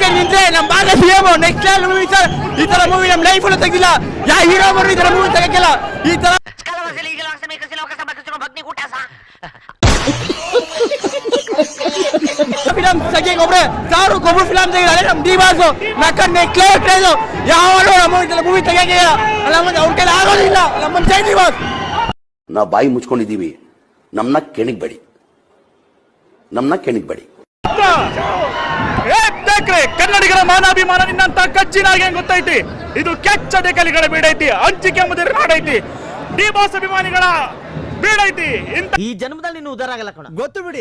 ನಾಚಿಕೆ ನಿಂತ್ರೆ ನಮ್ಮ ಭಾಗ CM next level movie sir ಈ ತರ ಮೂವಿ ನಮ್ಮ ಲೈಫ್ ಅಲ್ಲೂ ತೆಗಿಲ್ಲ ಯಾ ಹೀರೋ ಬರೋ ಈ ತರ ಮೂವಿ ತೆಗಕ್ಕಿಲ್ಲ ಈ ತರ ಫಿಲಂ ತೆಗಿಯಕ್ಕೆ ಒಬ್ರೆ ಸಾವಿರ ಒಬ್ರು ಫಿಲಂ ತೆಗಿದಾರೆ ನಮ್ಮ ಡಿ ಬಾಸು ನಕ್ಕ ಲೆವೆಲ್ ಟ್ರೈನು ಯಾವಾಗಲೂ ನಮ್ಮ ಈ ತರ ಮೂವಿ ತೆಗಿಯಕ್ಕೆ ನಮ್ಮ ಅವ್ರ ಕೈಲಿ ಆಗೋದಿಲ್ಲ ನಮ್ಮ ಜೈ ಡಿ ಬಾಸ್ ನಾವು ಬಾಯಿ ಮುಚ್ಕೊಂಡಿದ್ದೀವಿ ನಮ್ಮನ್ನ ಕೆಣಗಬೇಡಿ ನಮ್ಮನ್ನ ಕೆಣಗಬೇಡಿ ಏಕ್ರೆ ಕನ್ನಡಿಗರ ಮಾನಾಭಿಮಾನ ನಿನ್ನಂತ ಕಚ್ಚಿನಾಗೆ ಗೊತ್ತೈತಿ ಇದು ಕೆಚ್ಚ ಡೆಕಲಿಗಳ ಬೀಡೈತಿ ಹಂಚಿಕೆ ಮುದಿರ ನಾಡೈತಿ. ಡಿ ಬಾಸ್ ಅಭಿಮಾನಿಗಳ ಬೀಡೈತಿ. ಇಂತ ಈ ಜನ್ಮದಲ್ಲಿ ನೀನು ಉದಾರ ಆಗಲ್ಲ ಕಣ. ಗೊತ್ತು ಬಿಡಿ.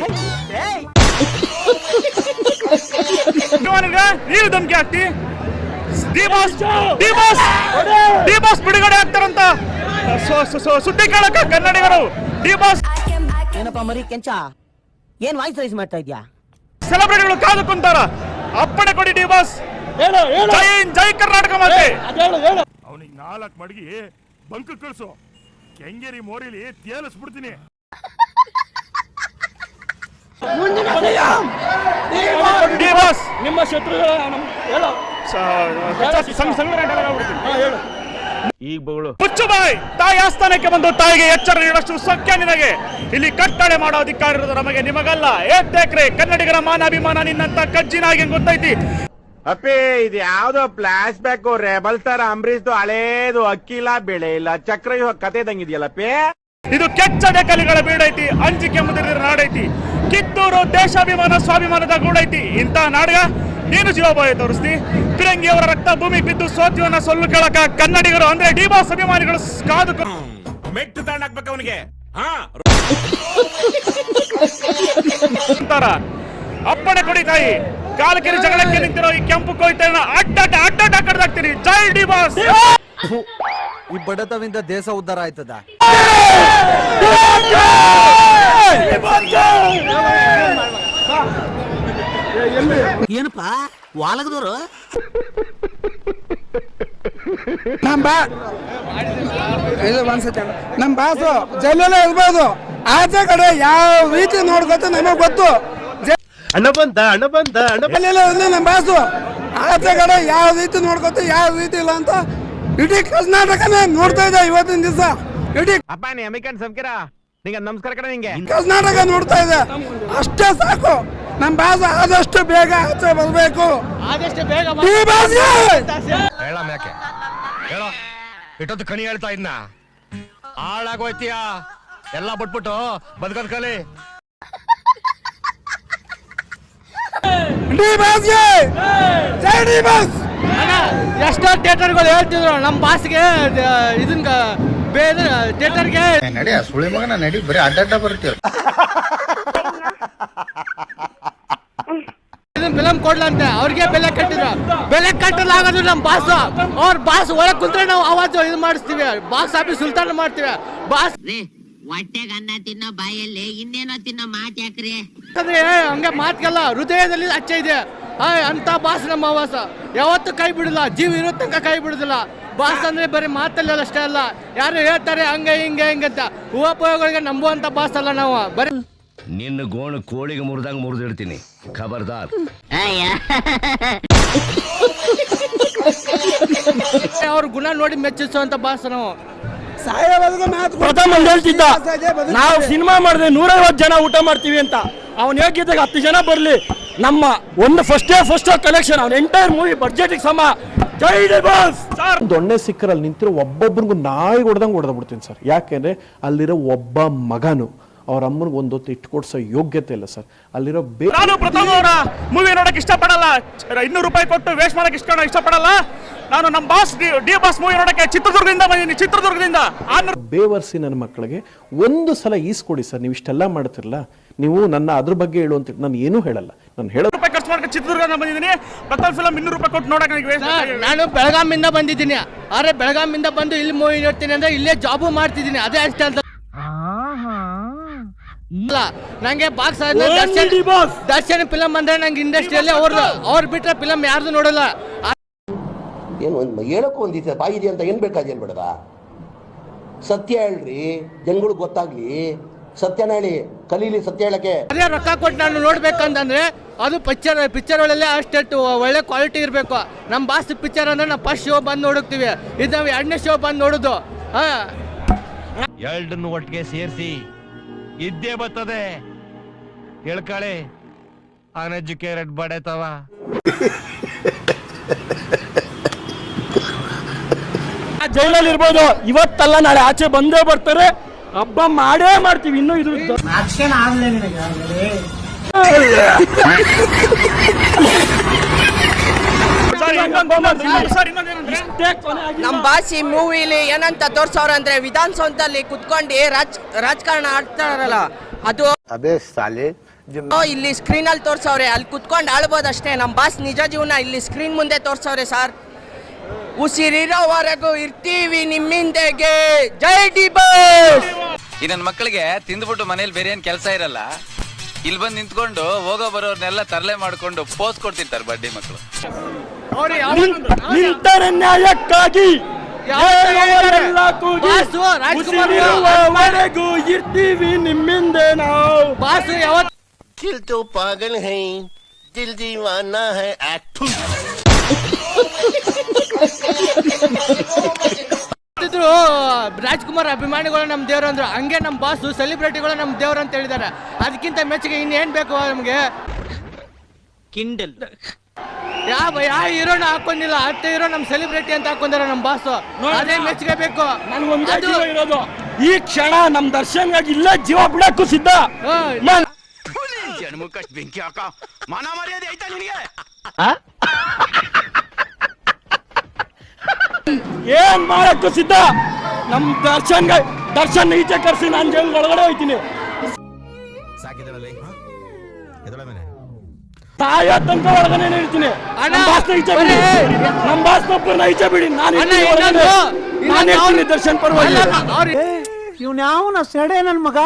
ಅಭಿಮಾನಿಗಳ ನೀನು ಧಮಕಿ ಹಾಕ್ತಿ. D boss D boss D boss ಬಿಡುಗಡೆ ಆಗ್ತಾರಂತ. ಸುದ್ದಿ ಕೇಳಕ ಕನ್ನಡಿಗರು. ಡಿ ಬಾಸ್ ಏನಪ್ಪ ಮರಿ ಕೆಂಚ? ಏನ್ ವಾಯ್ಸ್ ರೈಸ್ ಮಾಡ್ತಾ ಇದ್ಯಾ? ಸೆಲೆಬ್ರಿಟಿಗಳು ಕಾದು ಕುಂತಾರ. ಅಪ್ಪಣೆ ಕೊಡಿ ಡಿ ಬಾಸ್ ಜೈ ಹಿಂದ್, ಜೈ ಕರ್ನಾಟಕ ಮಾತೆ ಅವನಿಗೆ ನಾಲ್ಕು ಮಡಗಿ ಬಂಕ್ ಕಳಿಸು ಕೆಂಗೇರಿ ಮೋರಿಲಿ ತೇಲಿಸ್ಬಿಡ್ತೀನಿ ಡಿ ಬಾಸ್ ನಿಮ್ಮ ಶತ್ರುಗಳ ಹೇಳೋ ಈಗ ಬಗಳು ಬಾಯ್ ತಾಯಿ ಆಸ್ಥಾನಕ್ಕೆ ಬಂದು ತಾಯಿಗೆ ಎಚ್ಚರ ನೀಡಷ್ಟು ಸಖ್ಯ ನಿನಗೆ. ಇಲ್ಲಿ ಕಟ್ಟಳೆ ಮಾಡೋ ಅಧಿಕಾರ ಇರೋದು ನಮಗೆ ನಿಮಗಲ್ಲ. ಏಕ್ರೆ ಕನ್ನಡಿಗರ ಮಾನ ಅಭಿಮಾನ ನಿನ್ನಂತ ಕಜ್ಜಿನಾಗಿ ಗೊತ್ತೈತಿ? ಅಪ್ಪಿ ಇದು ಯಾವ್ದೋ ಫ್ಲಾಶ್ ಬ್ಯಾಕ್ ರೆಬಲ್ ತರ ಅಂಬರೀಶ್ದು ಹಳೇದು ಅಕ್ಕಿಲ್ಲ ಬೆಳೆ ಇಲ್ಲ ಚಕ್ರ ಇವಾಗ ಕತೆ ಇದಂಗಿದೆಯಲ್ಲಪ್ಪಿ ಇದು ಕೆಚ್ಚಡೆ ಕಲಿಗಳ ಬೀಡೈತಿ ಅಂಜಿಕೆ ಮುದಿರಿದ ನಾಡೈತಿ ಕಿತ್ತೂರು ದೇಶಾಭಿಮಾನ ಸ್ವಾಭಿಮಾನದ ಗೂಡೈತಿ ಇಂತಹ ನಾಡಗ ನೀನು ಜೀವಭಾವ ತೋರಿಸ್ತಿ ಫಿರಂಗಿ ಅವರ ರಕ್ತ ಭೂಮಿ ಬಿದ್ದು ಸೋತ್ಯವನ್ನ ಸೊಲ್ಲು ಕೇಳಕ ಕನ್ನಡಿಗರು ಅಂದ್ರೆ ಡಿ ಬಾಸ್ ಅಭಿಮಾನಿಗಳು ಕಾದು ಮೆಟ್ಟು ತಾಂಡಾಕ್ಬೇಕು ಅವನಿಗೆ ಅಪ್ಪಣೆ ಕೊಡಿ ತಾಯಿ ಕಾಲಕಿರಿ ಜಗಳಕ್ಕೆ ನಿಂತಿರೋ ಈ ಕೆಂಪು ಕೊಯ್ತನ್ನ ಅಡ್ಡಾಟ ಅಡ್ಡಾಟ ಕಡ್ದಾಕ್ತೀನಿ ಜೈ ಡಿ ಬಾಸ್ ಈ ಬಡತವಿಂದ ದೇಶ ಉದ್ಧಾರ ಆಯ್ತದ ಏನಪ್ಪ? ವಾಲಗದವರು ನಮ್ ಬಾ ಇದು ಒಂದ್ಸತಿ. ನಮ್ಮ ಬಾಸು ಜೈಲಲ್ಲೇ ಇರ್ಬೋದು. ಆಚೆ ಕಡೆ ಯಾವ ರೀತಿ ನೋಡ್ಕೊತ ನಮಗ್ ಗೊತ್ತು. ಅಣ್ಣ ಬಂದ ಅಣ್ಣ ಬಂದ ಅಣ್ಣ ನಮ್ಮ ಬಾಸು. ಆಚೆ ಕಡೆ ಯಾವ ರೀತಿ ನೋಡ್ಕೊತ ಯಾವ ರೀತಿ ಇಲ್ಲ ಅಂತ ಇಡೀ ಕರ್ನಾಟಕನೇ ನೋಡ್ತಾ ಇದೆ ಇವತ್ತಿನ ದಿವಸ. ಇಡೀ ಅಪ್ಪ ನೀ ಅಮಿಕನ್ ಸಂಕಿರ ನಿಂಗೆ ನಮಸ್ಕಾರ ಕಡೆ ನಿಂಗೆ. ಕರ್ನಾಟಕ ನೋಡ್ತಾ ಇದೆ. ಅಷ್ಟೇ ಸಾಕು. ನಮ್ಮ ಬಾಸು ಆದಷ್ಟು ಬೇಗ ಆಚೆ ಬರಬೇಕು. ಆದಷ್ಟು ಬೇಗ ಈ ಯಾಕೆ? ಹೇಳೋ. ಇಟ್ಟೊತ್ತು ಕಣಿ ಹೇಳ್ತಾ ಇದ್ನ. ಹಾಳಾಗೋಯ್ತೀಯ? ಎಲ್ಲ ಬಿಟ್ಬಿಟ್ಟು ಬದ್ಕದ್ ಕಲಿ. ಜೈ ಡಿ ಬಾಸ್. ಎಷ್ಟೋ ಥಿಯೇಟರ್ಗಳು ಹೇಳ್ತಿದ್ರು ನಮ್ಮ ಬಾಸ್ಗೆ ಇದನ್ನ ಬೇರೆ ಥಿಯೇಟರ್ಗೆ. ನಡಿ ಸುಳಿ ಮಗನ ನಡಿ ಬರೀ ಅಡ್ಡಡ್ಡ ಬರ್ತೀರ ಇದನ್ನ ಕೊಡ್ಲಂತೆ ಅವ್ರಿಗೆ ಬೆಲೆ ಕಟ್ಟಿದ್ರು. ಬೆಲೆ ಕಟ್ಟಲಾಗೋದು ನಮ್ಮ ಬಾಸ್ ಅವ್ರ ಬಾಸ್ ಒಳಗೆ ಕುಂತ್ರೆ ನಾವು ಅವಾಜ್ ಇದು ಮಾಡಿಸ್ತೀವಿ. ಬಾಕ್ಸ್ ಆಫೀಸ್ ಸುಲ್ತಾನ ಮಾಡ್ತೀವಿ. ಬಾಸ್ ರೀ ಹೊಟ್ಟೆಗೆ ಅನ್ನ ತಿನ್ನೋ ಬಾಯಲ್ಲಿ ಇನ್ನೇನೋ ತಿನ್ನೋ ಮಾತು ಯಾಕ್ರಿ? ಅಂದ್ರೆ ಹಂಗೆ ಮಾತ್ಗಲ್ಲ ಹೃದಯದಲ್ಲಿ ಅಚ್ಚ ಇದೆ. ಅಂತ ಬಾಸ್ ನಮ್ಮ ಆವಾಸ ಯಾವತ್ತೂ ಕೈ ಬಿಡಲ್ಲ. ಜೀವ ಇರೋ ತನಕ ಕೈ ಬಿಡುದಿಲ್ಲ. ಬಾಸ್ ಅಂದ್ರೆ ಬರೀ ಮಾತಲ್ಲಿ ಅಷ್ಟೇ ಅಲ್ಲ. ಯಾರು ಹೇಳ್ತಾರೆ ಹಂಗೆ ಹಿಂಗೆ ಹಿಂಗಂತ ಉಪಯೋಗಗಳಿಗೆ ನಂಬುವಂತ ಬಾಸ್ ಅಲ್ಲ ನಾವು. ಬರೀ ನಿನ್ನ ಗೋಣು ಕೋಳಿಗೆ ಮುರಿದಂಗ ಮುರಿದಿಡ್ತೀನಿ. ಖಬರ್ದಾರ್. ಅವ್ರ ಗುಣ ನೋಡಿ ಮೆಚ್ಚಿಸುವಂತ ಬಾಸ್ ನಾವು ಪ್ರಥಮ ಹೇಳ್ತಿದ್ದ. ನಾವು ಸಿನಿಮಾ ಮಾಡಿದ್ರೆ ನೂರೈವತ್ತು ಜನ ಊಟ ಮಾಡ್ತೀವಿ ಅಂತ. ಅವನು ಹೇಗಿದ್ದಾಗ ಹತ್ತು ಜನ ಬರಲಿ. ನಮ್ಮ ಒಂದು ಫಸ್ಟ್ ಡೇ ಫಸ್ಟ್ ಕಲೆಕ್ಷನ್ ಅವ್ನ ಎಂಟೈರ್ ಮೂವಿ ಬಡ್ಜೆಟ್ ಸಮ. ದೊಣ್ಣೆ ಸಿಕ್ಕರಲ್ಲಿ ನಿಂತಿರೋ ಒಬ್ಬೊಬ್ಬರಿಗೂ ನಾಯಿ ಹೊಡೆದಂಗೆ ಹೊಡೆದ ಬಿಡ್ತೀನಿ ಸರ್. ಯಾಕೆಂದ್ರೆ ಅಲ್ಲಿರೋ ಒಬ್ಬ ಮಗನು ಅವ್ರ ಅಮ್ಮನಿಗೆ ಒಂದೊತ್ತು ಹೊತ್ತು ಕೊಡ್ಸೋ ಯೋಗ್ಯತೆ ಇಲ್ಲ ಸರ್. ಅಲ್ಲಿರೋ ಬೇ ನಾನು ಪ್ರಥಮ ಅವರ ಮೂವಿ ನೋಡಕ್ಕೆ ಇಷ್ಟಪಡಲ್ಲ. ಇನ್ನೂರು ರೂಪಾಯಿ ಕೊಟ್ಟು ವೇಸ್ಟ್ ಮಾಡಕ್ಕೆ ಇಷ್ಟ ಇಷ್ಟಪಡಲ್ಲ. ನಾನು ನಮ್ಮ ಬಾಸ್ ಡಿ ಬಾಸ್ ಮೂವಿ ನೋಡಕ್ಕೆ ಚಿತ್ರದುರ್ಗದಿಂದ ಬಂದಿದ್ದೀನಿ ಚಿತ್ರದುರ್ಗದಿಂದ. ಬೇವರ್ಸಿ ನನ್ನ ಮಕ್ಕಳಿಗೆ ಒಂದು ಸಲ ಈಸ್ಕೊಡಿ ಸರ್ ನೀವು ಇಷ್ಟೆಲ್ಲ ಮಾಡ್ತಿರಲ್ಲ ನೀವು ನನ್ನ ಅದ್ರ ಬಗ್ಗೆ ಹೇಳು ಅಂತ ನಾನು ಏನೂ ಹೇಳಲ್ಲ. ನಾನು ಹೇಳೋದು ರೂಪಾಯಿ ಖರ್ಚು ಮಾಡಕ್ಕೆ ಚಿತ್ರದುರ್ಗದಿಂದ ಬಂದಿದ್ದೀನಿ. ಪ್ರಥಮ ಫಿಲಂ ಇನ್ನೂರು ರೂಪಾಯಿ ಕೊಟ್ಟು ನೋಡಕ್ಕೆ ನನಗೆ waste ಸರ್, ನಾನು ಬೆಳಗಾಮಿಂದ ಬಂದಿದ್ದೀನಿ. ಆದ್ರೆ ಬೆಳಗಾಮಿಂದ ಬಂದು ಇಲ್ಲಿ ಮೂವಿ ನೋಡ್ತೀನಿ ಅಂದ್ರೆ ಇಲ್ಲೇ ಜಾಬು ಮಾಡ್ತಿದ್ದೀನಿ. ಅದೇ ಅಷ್ಟೇ ಅಂತ ಇಲ್ಲ. ನಂಗೆ ಬಾಕ್ಸ್ ದರ್ಶನ್ ದರ್ಶನ್ ಫಿಲಂ ಅಂದ್ರೆ ನಂಗೆ ಇಂಡಸ್ಟ್ರಿಯಲ್ಲಿ ಅವ್ರದ್ದು ಅವ್ರು ಬಿಟ್ರೆ ಫಿಲಂ ಯಾರ್ದು ನೋಡಲ್ಲ. ಏನು ಒಂದು ಹೇಳಕ್ಕೂ ಒಂದು ಬಾಯಿ ಇದೆ ಅಂತ ಏನು ಬೇಕಾದೇನು ಬೇಡದ ಸತ್ಯ ಹೇಳ್ರಿ ಜನಗಳಿಗೆ ಗೊತ್ತಾಗ್ಲಿ. ಸತ್ಯನ ಹೇಳಿ ಕಲೀಲಿ ಸತ್ಯ ಹೇಳಕ್ಕೆ. ಅದೇ ರೊಕ್ಕ ಕೊಟ್ಟು ನಾನು ನೋಡ್ಬೇಕಂತಂದ್ರೆ ಅದು ಪಿಕ್ಚರ್ ಪಿಕ್ಚರ್ ಒಳ್ಳೆ ಅಷ್ಟು ಒಳ್ಳೆ ಕ್ವಾಲಿಟಿ ಇರಬೇಕು. ನಮ್ಮ ಬಾಸ್ ಪಿಕ್ಚರ್ ಅಂದ್ರೆ ನಾವು ಫಸ್ಟ್ ಶೋ ಬಂದು ನೋಡುತ್ತೀವಿ. ಇದು ನಾವು ಎರಡನೇ ಶೋ ಬಂದು ನೋಡೋದು. ಹಾ. ಎರಡನ್ನು ಒಟ್ಟಿಗೆ ಸೇರಿಸಿ. ಇದ್ದೇ ಬರ್ತದೆ. ಹೇಳ್ಕಳಿ ಅನ್ಎಜುಕೇಟೆಡ್ ಬಡೇತವ ಜೈಲಲ್ಲಿ ಇರ್ಬೋದು. ಇವತ್ತಲ್ಲ ನಾಳೆ ಆಚೆ ಬಂದೇ ಬರ್ತಾರೆ. ಹಬ್ಬ ಮಾಡೇ ಮಾಡ್ತೀವಿ. ಇನ್ನು ಇದು ನಮ್ ಬಾಸ್ ಈ ಮೂವಿಲಿ ಏನಂತ ತೋರ್ಸವ್ರ ಅಂದ್ರೆ ವಿಧಾನಸೌಧದಲ್ಲಿ ಕುತ್ಕೊಂಡು ರಾಜ್ ರಾಜಕಾರಣ ಆಡ್ತಾರಲ್ಲ ಅದು ಅದೇ ಸಾಲಿ. ಇಲ್ಲಿ ಸ್ಕ್ರೀನ್ ಅಲ್ಲಿ ತೋರ್ಸವ್ರೆ ಅಲ್ಲಿ ಕುತ್ಕೊಂಡು ಆಳ್ಬೋದಷ್ಟೇ. ನಮ್ಮ ಬಾಸ್ ನಿಜ ಜೀವನ ಇಲ್ಲಿ ಸ್ಕ್ರೀನ್ ಮುಂದೆ ತೋರ್ಸವ್ರೆ ಸರ್. ಉಸಿರಿರೋವರೆಗೂ ಇರ್ತೀವಿ ನಿಮ್ಮಿಂದೆಗೆ. ಜೈ ಡಿ ಬಾಸ್! ಈ ನನ್ನ ಮಕ್ಕಳಿಗೆ ತಿಂದ್ಬಿಟ್ಟು ಮನೇಲಿ ಬೇರೆ ಏನ್ ಕೆಲಸ ಇರಲ್ಲ. ಇಲ್ಲಿ ಬಂದು ನಿಂತ್ಕೊಂಡು ಹೋಗೋ ಬರೋರ್ನೆಲ್ಲ ತರಲೆ ಮಾಡ್ಕೊಂಡು ಪೋಸ್ ಕೊಡ್ತಿರ್ತಾರೆ ಬಡ್ಡಿ ಮಕ್ಕಳು ನಿಂತರೆ ನ್ಯಾಯಕ್ಕಾಗಿ. ಉಸಿರಿರುವವರೆಗೂ ಇರ್ತೀವಿ ನಿಮ್ಮಿಂದೆ ನಾವು. ಬಾಸು ಯಾವತ್ತು? ದಿಲ್ ತು ಪಾಗಲ್ ಹೈ ದಿಲ್ ದೀವಾನಾ ಹೈ ಇದ್ರು ರಾಜ್ಕುಮಾರ್ ಅಭಿಮಾನಿಗಳು ನಮ್ಮ ದೇವ್ರು ಅಂದ್ರು. ಹಂಗೆ ನಮ್ಮ ಬಾಸು ಸೆಲೆಬ್ರಿಟಿಗಳು ನಮ್ಮ ದೇವ್ರು ಅಂತ ಹೇಳಿದಾರೆ. ಅದಕ್ಕಿಂತ ಮೆಚ್ಚುಗೆ ಇನ್ನೇನ್ ಬೇಕು ನಮ್ಗೆ? ಕಿಂಡಲ್ ಯಾವ ಯಾವ ಹೀರೋನ ಹಾಕೊಂಡಿಲ್ಲ? ಅತ್ತ ಹೀರೋ ನಮ್ಮ ಸೆಲೆಬ್ರಿಟಿ ಅಂತ ಹಾಕೊಂಡಾರ ನಮ್ಮ ಬಾಸ್ ಅದೇ ಮೆಚ್ಚುಗೆ ಬೇಕು. ನನ್ಗೊಂದೇ ಅದು- ಜೀವ ಇರೋದು. ಈ ಕ್ಷಣ ನಮ್ ದರ್ಶನ್ ಇಲ್ಲ ಜೀವ ಬಿಡಕ್ಕೂ ಸಿದ್ಧ. ಹ್ಮ್. ನಾನ್- ಜನ್ಮಕ್ಕಷ್ಟು ಬೆಂಕಿ ಹಾಕ. ಮಾನ ಮರ್ಯಾದೆ ಐತಾ ನಿನಗೆ? ಏನ್ ಮಾಡಕ್ಕೂ ಸಿದ್ಧ? ನಮ್ ದರ್ಶನ್ ದರ್ಶನ್ ಈಚೆ ಕರ್ಸಿ ನಾನ್ ಜೈಲ್ ಒಳಗಡೆ ಹೋಯ್ತೀನಿ. ತಾಯ ತನಕ ಒಳಗನೆ ಇರ್ತೀನಿ ನಮ್ಮ ನಮ್ ಬಾಸ್ನ ಈಚೆ ಬಿಡಿ. ನಮ್ಮ ನಮ್ ಬಾಸ್ನ ಒಬ್ಬರನ್ನ ಈಚೆ ಬಿಡಿ. ನಾನು. ನಾನ್ ಇನ್ನೊಂದು ದರ್ಶನ್ ಪರವಾಗಿ. ಅಲ್ಲ, ಅವ್ರು ಇವ್ನ್ಯಾವನ ಸೆಡೆ ನನ್ ಮಗ?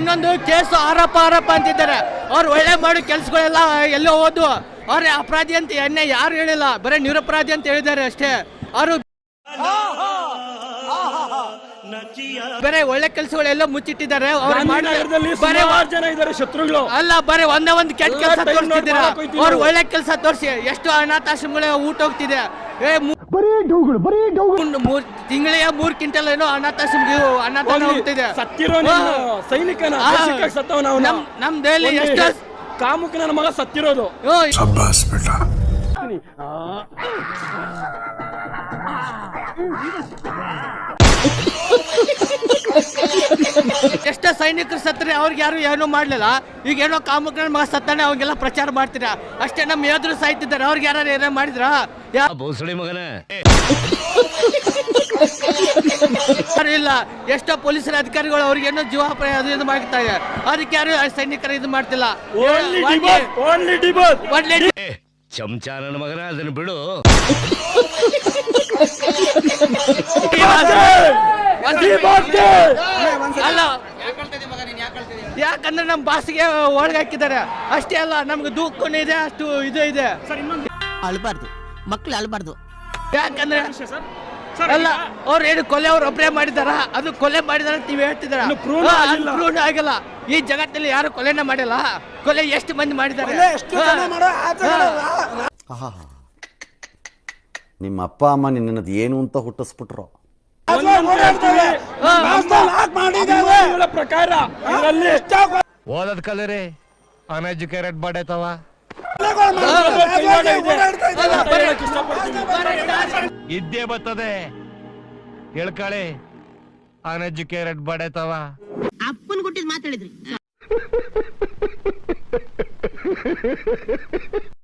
ಇನ್ನೊಂದು ಕೇಸು ಆರೋಪ ಆರೋಪ ಅಂತಿದ್ದಾರೆ. ಅವ್ರು ಒಳ್ಳೆ ಮಾಡೋ ಕೆಲ್ಸಗಳೆಲ್ಲ ಎಲ್ಲೋ ಹೋದ್ವು ಅವ್ರ ಅಪರಾಧಿ ಅಂತ ಎಣ್ಣೆ ಯಾರು ಹೇಳಿಲ್ಲ. ಬರೀ ನಿರಪರಾಧಿ ಅಂತ ಹೇಳಿದ್ದಾರೆ ಅಷ್ಟೇ. ಅವರು ಬೇರೆ ಒಳ್ಳೆ ಕೆಲಸಗಳೆಲ್ಲ ಮುಚ್ಚಿಟ್ಟಿದ್ದಾರೆ. ಅವ್ರು ಗಾಂಧಿನಗರದಲ್ಲಿ ಬರೀ ಸುಮಾರು ಜನ ಇದ್ದಾರೆ ಶತ್ರುಗಳು. ಅಲ್ಲ ಬರೀ ಒಂದೇ ಒಂದು ಕೆಟ್ಟ ಎಲ್ಲ ಕೆಲಸ time note ತೋರಿಸ್ತಿದ್ದೀರಾ? ಮಾಡಕ್ ಅವ್ರು ಒಳ್ಳೆ ಕೆಲಸ ತೋರಿಸಿ. ಎಷ್ಟು ಅನಾಥಾಶ್ರಮಗಳ ಊಟ ಹೋಗ್ತಿದೆ. ಏ ಮೂರು ಮೂರ್ ತಿಂಗಳಿಗೆ ಮೂರ್ ಕ್ವಿಂಟಲ್ ಏನೋ ಅನಾಥಾಶ್ರಮ ಅನಾಥ ಹೋಗ್ತಿದೆ. ಸತ್ತಿರೋ ಹಾ. ಸೈನಿಕನ ಆ, ದೇಶಕ್ಕಾಗಿ ಸತ್ತವ ನಾವು ನಮ್ ನಮ್ ಒಂದು ಎಷ್ಟು ಕಾಮುಕ ನನ್ನ ಮಗ ಸತ್ತಿರೋದು. ಓ, ಎಷ್ಟೋ ಸೈನಿಕರು ಸತ್ತರೆ ಅವ್ರಿಗೆ ಯಾರು ಏನೂ ಮಾಡ್ಲಿಲ್ಲ. ಈಗ ಏನೋ ಕಾಮಗಾರಿ ಮಗ ಸತ್ತಾನೆ ಅವಾಗೆಲ್ಲ ಪ್ರಚಾರ ಮಾಡ್ತೀರಾ? ಅಷ್ಟೇ ನಮ್ಮ ಯೋಧರು ಸಾಯ್ತಿದ್ದಾರೆ ಅವ್ರಿಗೆ ಯಾರು ಏನೋ ಮಾಡಿದ್ರ? ಬೋಸಳಿ ಮಗನ. ಯಾರು ಇಲ್ಲ ಎಷ್ಟೋ ಪೊಲೀಸರ ಅಧಿಕಾರಿಗಳು ಅವ್ರಿಗೆ ಏನೋ ಜೀವಾಪಾಯ ಅದು ಇದು ಮಾಡ್ತಾ ಇದೆ. ಅದಕ್ಕೆ ಯಾರು ಸೈನಿಕರು ಇದು ಮಾಡ್ತಿಲ್ಲ? ಓನ್ಲಿ ಒಳ್ಳೆ- ಡಿಬೋಸ್ ಓನ್ಲಿ ಡಿಬೋಸ್ ಒಳ್ಳೆ ಚಮಚ ನನ್ನ ಮಗನ ಅದನ್ನು ಬಿಡು. ಅಲ್ಲ. ಯಾಕಂದ್ರೆ ನಮ್ಮ ಬಾಸಿಗೆ ಒಳಗೆ ಹಾಕಿದ್ದಾರೆ. ಅಷ್ಟೇ ಅಲ್ಲ ನಮ್ಗೆ ದೂಕ್ಕೂ ಇದೆ ಅಷ್ಟು ಇದು ಇದೆ. ಅಳ್ಬಾರ್ದು ಮಕ್ಳು ಅಳ್ಬಾರ್ದು ಯಾಕಂದ್ರೆ ಅಲ್ಲ ಅವ್ರು ಏನು ಕೊಲೆ ಅವ್ರು ಒಬ್ಬರೇ ಮಾಡಿದಾರ? ಅದು ಕೊಲೆ ಮಾಡಿದಾರ ಅಂತ ನೀವು ಹೇಳ್ತಿದಾರ ಇನ್ನು prove ಆಗಿಲ್ಲ. ಪ್ರೂವ್ ಆಗಿಲ್ಲ. ಈ ಜಗತ್ತಲ್ಲಿ ಯಾರು ಕೊಲೆನ ಮಾಡಿಲ್ಲ? ಕೊಲೆ ಎಷ್ಟು ಮಂದಿ ಮಾಡಿದ್ದಾರೆ? ಎಷ್ಟು ಜನ ಮಾಡೋ. ನಿಮ್ಮ ಅಪ್ಪ ಅಮ್ಮ ನಿನ್ನದು ಏನು ಅಂತ ಹುಟ್ಟಿಸ್ಬಿಟ್ರು. ಮಾಸ್ತರ್ ಮಾಡಿದ್ದಾರೆ. ಪ್ರಕಾರ ಇದರಲ್ಲಿ ಓದದ್ ಕಲರಿ. ಅನ್ಎಜುಕೇಟೆಡ್ ಬಡೇತವ. ಇದ್ದೇ ಬರ್ತದೆ. ಹೇಳ್ಕಳಿ ಅನ್ಎಜುಕೇಟೆಡ್ ಬಡೇತವ ಅಪ್ಪನ್ ಗುಟ್ಟಿದ್ ಮಾತಾಡಿದ್ರಿ